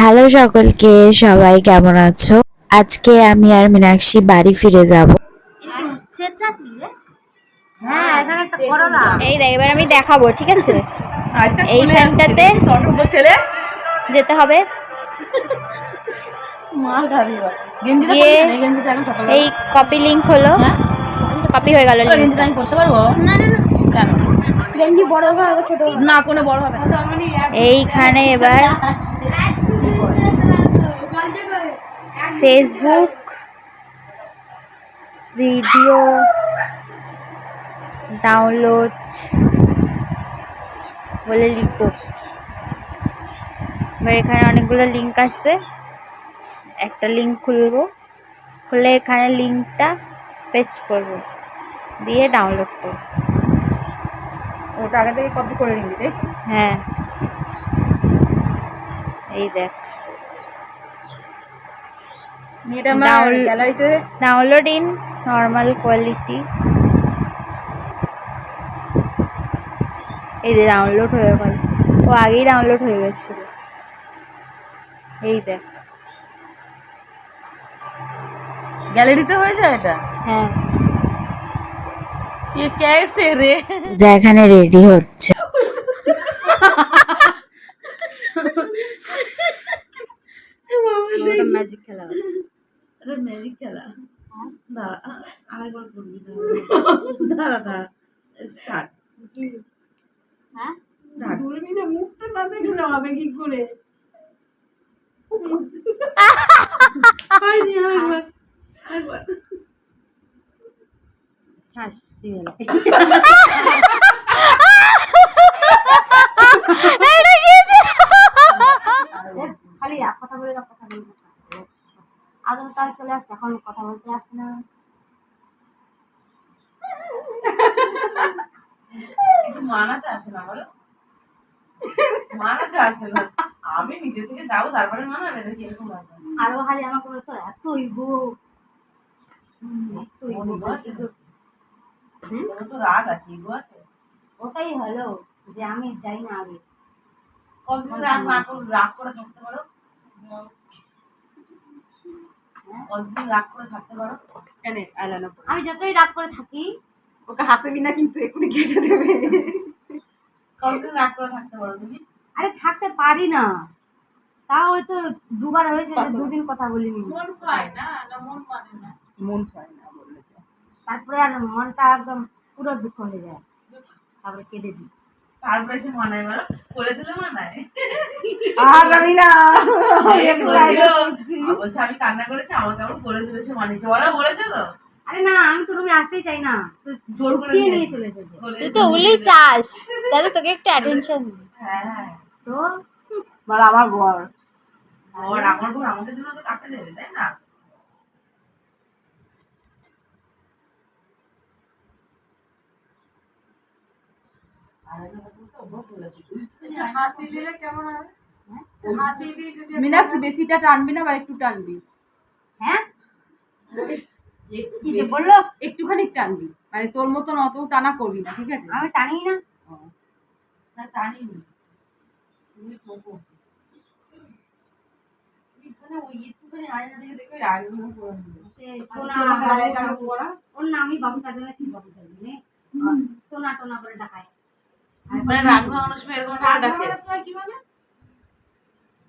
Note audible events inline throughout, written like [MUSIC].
Hello সকলকে সবাই কেমন আছো? আজকে আমি আর মীনাক্ষী বাড়ি ফিরে যাব। হ্যাঁ এই দেখ এবার আমি দেখাবো ঠিক আছে? এইখানটাতে ছেলে। যেতে হবে। না, এই কপি লিঙ্ক হলো। হ্যাঁ? কপি হয়ে গেল ওই link গেঞ্জিটা আমি পরতে পারব? না না কেন? গেঞ্জি বড় হবে ছোট না কোনো বড় হবে না। এইখানে এবার ফেসবুক ভিডিও ডাউনলোড বলে লিখব। এবার এখানে অনেকগুলো লিঙ্ক আসবে। একটা লিঙ্ক খুলবো। খুলে এখানে লিঙ্কটা পেস্ট করব। দিয়ে ডাউনলোড করব। ওটা আগে থেকে কপি করে নিবি? হ্যাঁ। এই দেখ নিয়ে এটা আমার Download- গ্যালারিতে ডাউনলোড ইন নর্মাল কোয়ালিটি এই যে ডাউনলোড হয়ে গেল। ও আগেই ডাউনলোড হয়ে গেছিল। এই দেখ। গ্যালারিতে হয়ে যায় এটা? হ্যাঁ। কে ক্যাসে রে। যা এখানে রেডি হচ্ছে। আরেকবার করবি দাঁড়া দাঁড়া [LAUGHS] স্টার্ট হ্যাঁ? স্টার্ট মুখটা না দেখলে হবে কি করে? দিয়ে গেল। খালি এক কথা বলে কথা বলে আগে তো চলে আসছে এখন কথা বলতে আসছে না। কিন্তু মানাতে আসে না বলো। মানাতে আসে না। আমি নিজে থেকে যাব তারপরে মানাবে নাকি এরকম আরও এত ইগো। ইগো আছে তো? রাগ আছে ইগো আছে? ওটাই হলো যে আমি যাই না আগে। কতদিন রাগ না করে রাগ করে থাকতে পারো। কতদিন রাগ করে থাকতে পারো। কেন আমি যতই রাগ করে থাকি ওকে হাসবি না কিন্তু এক্ষুনি কেটে দেবে। কতদিন রাগ করে থাকতে পারো তুমি? আরে থাকতে পারি না। তাও হয়তো দুবার হয়েছে দুদিন কথা বলিনি। মন ছয় না? না মন মানে না। মন ছয় না বললে তারপরে আর মনটা একদম পুরো দুঃখ হয়ে যায়। তারপরে কেটে দিই। তারপরে সে মানায় বলো। করে দিলে মানায়। আর আমি না। বলছে কান্না করেছি আমাকে আবার করে দিলে সে মানিয়েছে। ওরা বলেছে তো? আরে না আমি তো রুমে আসতেই চাই না। জোর করে নিয়ে চলে এসেছে তুই তো ওগুলোই চাস। তাহলে তোকে একটু অ্যাটেনশন দি হ্যাঁ হ্যাঁ তো? বল আমার বর বর আমার বর আমাদের জন্য তো কাকে দেবে তাই না? মিনাক্স বেশিটা টানবি না বা একটু টানবি। হ্যাঁ? [LAUGHS] কি যে বলল? একটুখানি টানবি। মানে তোর মতন অত টানা করবি না ঠিক আছে? আমি টানি না। তুমি চোখো ওর নাম আমি বাবু কি বাবু সোনা টোনা করে ডাকায় মানে রাগ ভাঙানোর সময় এরকম করে ডাকে?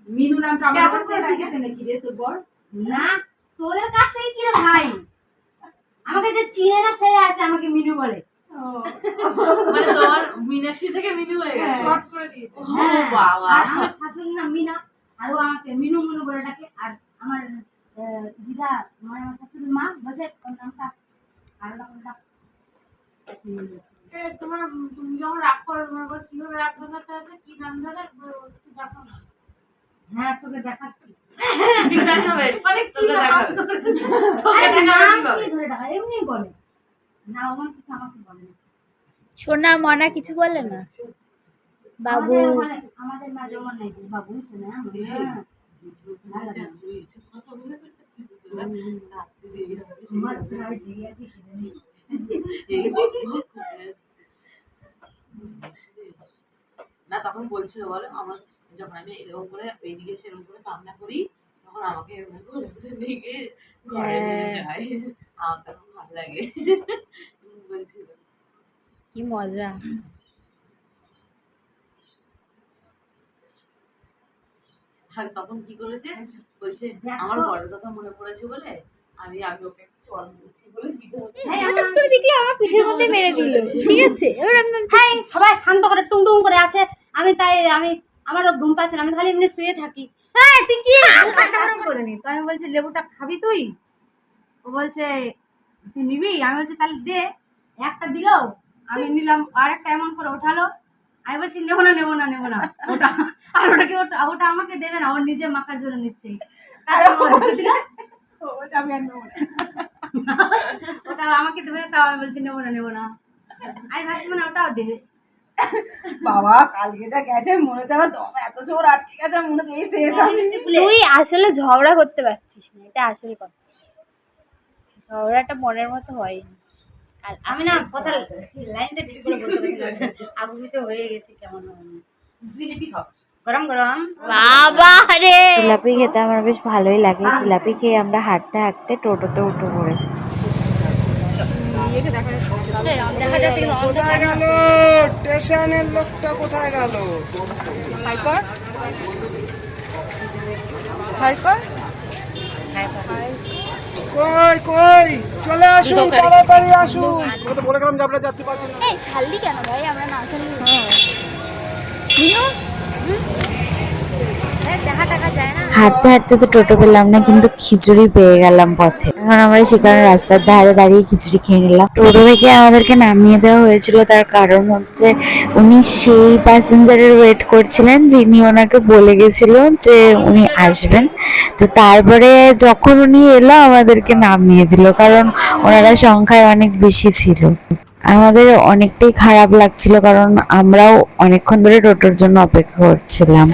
মিনু? নামটা আমার কাছ থেকে শিখেছে নাকি রে তোর বর? না। তোদের কাছ থেকে কি রে ভাই? আমাকে যে চিনে না সে আসে আমাকে মিনু বলে। মানে তোমার মীনাক্ষী থেকে মিনু হয়ে গেছে। শর্ট করে দিয়েছে। হ্যাঁ, বাবা। আমার শাশুড়ির নাম মিনা আর ও আমাকে মিনু মিনু বলে ডাকে। আর আমার আহ, দিদা মানে আমার শাশুড়ির মা বলছে ওর নামটা করে তোমার তুমি যখন রাগ করো তোমার উপর কীভাবে রাগ দেখাতে আছে কি নাম ধরে একটু হ্যাঁ তোকে দেখাচ্ছি। মানে তোকে নাম? তোকে আরে কীভাবে? কি ধরে ডাকা এমনি বলে। না আমার কিছু আমাকে বলে না। সোনা মনা কিছু বলে না? বাবু। আমাদের মা যেমন নাই। না তখন বলছিল বলো আমার যখন যখন আমি এরকম করে এইদিকে সেরকম করে কান্না করি। তখন আমাকে ঘরে নিয়ে যায়। আমার তখন ভালো লাগে। বলছিল কি মজা। আর তখন কি করেছে? বলছে আমার বড় কথা মনে পড়েছে বলে আমি আমি ওকে চল বলছি বলে পিঠে হঠাৎ করে দেখলে আমার পিঠের মধ্যে মেরে দিল। ঠিক আছে এবার আমি হ্যাঁ সবাই শান্ত করে করে আছে। আমি তাই আমি আমারও ঘুম পাচ্ছে না আমি খালি এমনি শুয়ে থাকি। হ্যাঁ তুই কি? করে নি। তো আমি বলছি লেবুটা খাবি তুই? ও বলছে তুই নিবি? আমি বলছি তাহলে দে। একটা দিল আমি নিলাম আর একটা এমন করে ওঠালো। আমি বলছি নেব না নেব না নেব না। ওটা আর ওটাকে ওটা ওটা আমাকে দেবে না ওর নিজে মাখার জন্য নিচ্ছে। ওটা আমাকে দেবে না তাও আমি বলছি নেব না নেব না। আমি ভাবছি মানে ওটাও দেবে। বাবা কালকে যা গেছে মনে হচ্ছে আমার দম এত জোর আটকে গেছে মনে হচ্ছে এই শেষ তুই আসলে ঝগড়া করতে পারছিস না এটা আসল কথা। ঝগড়াটা মনের মতো হয়নি। আর আমি না কথা লাইনটা ঠিক করে বলতে পারছি না। আবু হয়ে গেছে কেমন জিলিপি খাও। গরম গরম। বাবা রে! জিলাপি খেতে আমার বেশ ভালোই লাগে। জিলাপি খেয়ে আমরা হাঁটতে হাঁটতে টোটোতে উঠে পড়েছি। কোথায় গেল? স্টেশনের লোকটা কোথায় গেল? কই কই? চলে আসুন তাড়াতাড়ি আসুন। আমি তো বলে গেলাম যে আপনারা যাত্রী পাচ্ছেন এই ছাড়লি কেন ভাই? আমরা না ছাড়লি। না হাঁটতে হাঁটতে তো টোটো পেলাম না, কিন্তু খিচুড়ি পেয়ে গেলাম পথে। এখন আমরা সেখানে রাস্তার ধারে দাঁড়িয়ে খিচুড়ি খেয়ে নিলাম। টোটো থেকে আমাদেরকে নামিয়ে দেওয়া হয়েছিল, তার কারণ হচ্ছে উনি সেই প্যাসেঞ্জারের ওয়েট করছিলেন, যিনি ওনাকে বলে গেছিল যে উনি আসবেন। তো তারপরে যখন উনি এলো, আমাদেরকে নামিয়ে দিল, কারণ ওনারা সংখ্যায় অনেক বেশি ছিল। আমাদের অনেকটাই খারাপ লাগছিল, কারণ আমরাও অনেকক্ষণ ধরে টোটোর জন্য অপেক্ষা করছিলাম।